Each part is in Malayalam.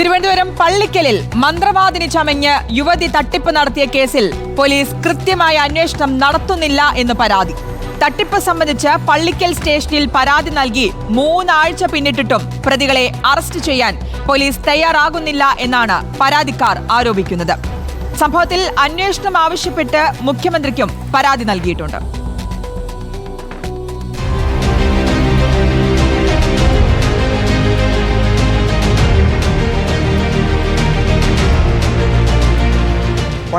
തിരുവനന്തപുരം പള്ളിക്കലിൽ മന്ത്രവാദിനി ചമഞ്ഞ് യുവതി തട്ടിപ്പ് നടത്തിയ കേസിൽ പോലീസ് കൃത്യമായ അന്വേഷണം നടത്തുന്നില്ല എന്ന് പരാതി. തട്ടിപ്പ് സംബന്ധിച്ച് പള്ളിക്കൽ സ്റ്റേഷനിൽ പരാതി നൽകി മൂന്നാഴ്ച പിന്നിട്ടിട്ടും പ്രതികളെ അറസ്റ്റ് ചെയ്യാൻ പോലീസ് തയ്യാറാകുന്നില്ല എന്നാണ് പരാതിക്കാർ ആരോപിക്കുന്നത്. സംഭവത്തിൽ അന്വേഷണം ആവശ്യപ്പെട്ട് മുഖ്യമന്ത്രിക്കും പരാതി നൽകിയിട്ടുണ്ട്.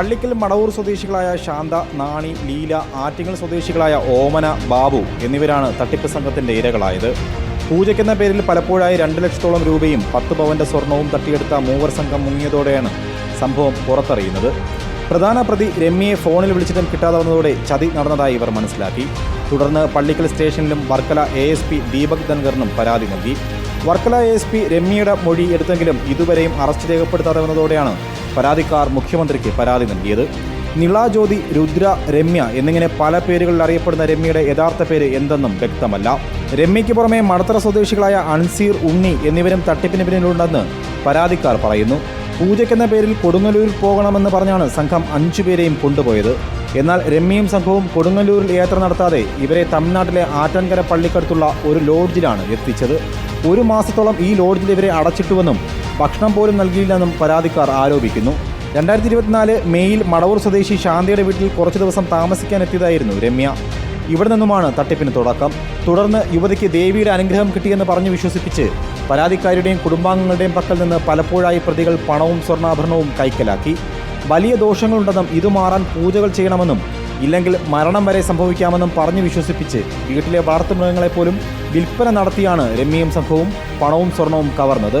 പള്ളിക്കൽ മടവൂർ സ്വദേശികളായ ശാന്ത നാണി ലീല ആറ്റിങ്ങൽ സ്വദേശികളായ ഓമന ബാബു എന്നിവരാണ് തട്ടിപ്പ് സംഘത്തിന്റെ ഇരകളായത്. പൂജയ്ക്കെന്ന പേരിൽ പലപ്പോഴായി രണ്ട് ലക്ഷത്തോളം രൂപയും പത്ത് പവന്റെ സ്വർണവും തട്ടിയെടുത്ത മൂവർ സംഘം മുങ്ങിയതോടെയാണ് സംഭവം പുറത്തറിയുന്നത്. പ്രധാന പ്രതി രമ്യയെ ഫോണിൽ വിളിച്ചിട്ടും കിട്ടാതെ വന്നതോടെ ചതി നടന്നതായി ഇവർ മനസ്സിലാക്കി. തുടർന്ന് പള്ളിക്കൽ സ്റ്റേഷനിലും Varkala A S P Deepak ധൻകറിനും പരാതി നൽകി. വർക്കല എ എസ് പി രമ്യയുടെ മൊഴി എടുത്തെങ്കിലും ഇതുവരെയും അറസ്റ്റ് രേഖപ്പെടുത്താതെ വന്നതോടെയാണ് പരാതിക്കാർ മുഖ്യമന്ത്രിക്ക് പരാതി നൽകിയത്. നിളാജ്യോതി രുദ്ര രമ്യ എന്നിങ്ങനെ പല പേരുകളിൽ അറിയപ്പെടുന്ന രമ്യയുടെ യഥാർത്ഥ പേര് എന്തെന്നും വ്യക്തമല്ല. രമ്യയ്ക്ക് പുറമെ മടത്തറ സ്വദേശികളായ അൻസീർ ഉണ്ണി എന്നിവരും തട്ടിപ്പിന് പിന്നിലുണ്ടെന്ന് പരാതിക്കാർ പറയുന്നു. പൂജയ്ക്കെന്ന പേരിൽ കൊടുങ്ങല്ലൂരിൽ പോകണമെന്ന് പറഞ്ഞാണ് സംഘം അഞ്ചുപേരെയും കൊണ്ടുപോയത്. എന്നാൽ രമ്യയും സംഘവും കൊടുങ്ങല്ലൂരിൽ യാത്ര നടത്താതെ ഇവരെ തമിഴ്നാട്ടിലെ ആറ്റൻകര പള്ളിക്കടുത്തുള്ള ഒരു ലോഡ്ജിലാണ് എത്തിച്ചത്. ഒരു മാസത്തോളം ഈ ലോഡ്ജിൽ ഇവരെ അടച്ചിട്ടുവെന്നും ഭക്ഷണം പോലും നൽകിയില്ലെന്നും പരാതിക്കാർ ആരോപിക്കുന്നു. രണ്ടായിരത്തി ഇരുപത്തിനാല് മെയ്യിൽ മടവൂർ സ്വദേശി ശാന്തിയുടെ വീട്ടിൽ കുറച്ചു ദിവസം താമസിക്കാൻ എത്തിയതായിരുന്നു രമ്യ. ഇവിടെ നിന്നുമാണ് തട്ടിപ്പിന് തുടക്കം. തുടർന്ന് യുവതിക്ക് ദേവിയുടെ അനുഗ്രഹം കിട്ടിയെന്ന് പറഞ്ഞു വിശ്വസിപ്പിച്ച് പരാതിക്കാരുടെയും കുടുംബാംഗങ്ങളുടെയും പക്കൽ നിന്ന് പലപ്പോഴായി പ്രതികൾ പണവും സ്വർണാഭരണവും കൈക്കലാക്കി. വലിയ ദോഷങ്ങളുണ്ടെന്നും ഇത് മാറാൻ പൂജകൾ ചെയ്യണമെന്നും ഇല്ലെങ്കിൽ മരണം വരെ സംഭവിക്കാമെന്നും പറഞ്ഞു വിശ്വസിപ്പിച്ച് വീട്ടിലെ വളർത്തുമൃഗങ്ങളെപ്പോലും വിൽപ്പന നടത്തിയാണ് രമ്യയും സംഘവും പണവും സ്വർണവും കവർന്നത്.